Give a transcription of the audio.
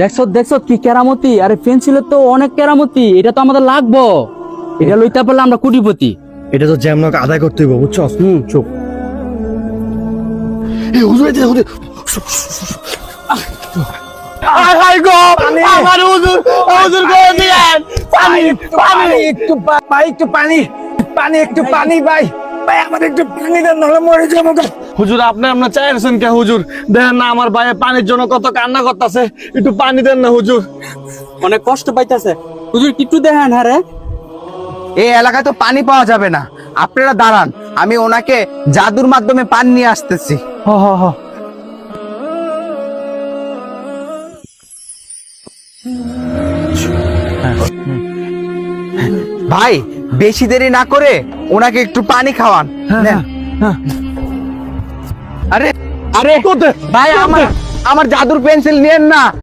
দেখছ দেখছ কি কেরামতি? আরে পেন্সিলের তো অনেক কেরামতি। এটা তো আমাদের লাগবো। এটা লইতে পারলে আমরা কোটিপতি। এটা তো জ্যামনকে আদায় করতে হইব বুঝছ? হুম। চুপ। এই হুজুর এই হুজুর। হাই হাই গো! আমার হুজুর হুজুর করে দিলেন পানি পানি একটু পা- ভাই একটু পানি। পানি একটু পানি ভাই। ভাই আমাদের একটু পানি দেন নাহলে মরে যাব হুজুর আপনি আপনার চাইছেন কে হুজুর? দেখেন না আমার ভাই পানির জন্য কত কান্না করতেছে। একটু পানি দেন না হুজুর। অনেক কষ্ট পাইতাছে। হুজুর কিট্টু দেখেন হ্যাঁ রে। এই এলাকায় তো পানি পাওয়া যাবে না। আপনারা দাঁড়ান আমি ওনাকে জাদুর মাধ্যমে পানি নিয়ে আসতেছি। হ হ হ। ভাই বেশি দেরি না করে ওনাকে একটু পানি খাওয়ান। নেন। আরে আরে ভাই আমার আমার জাদুর পেন্সিল নেন না।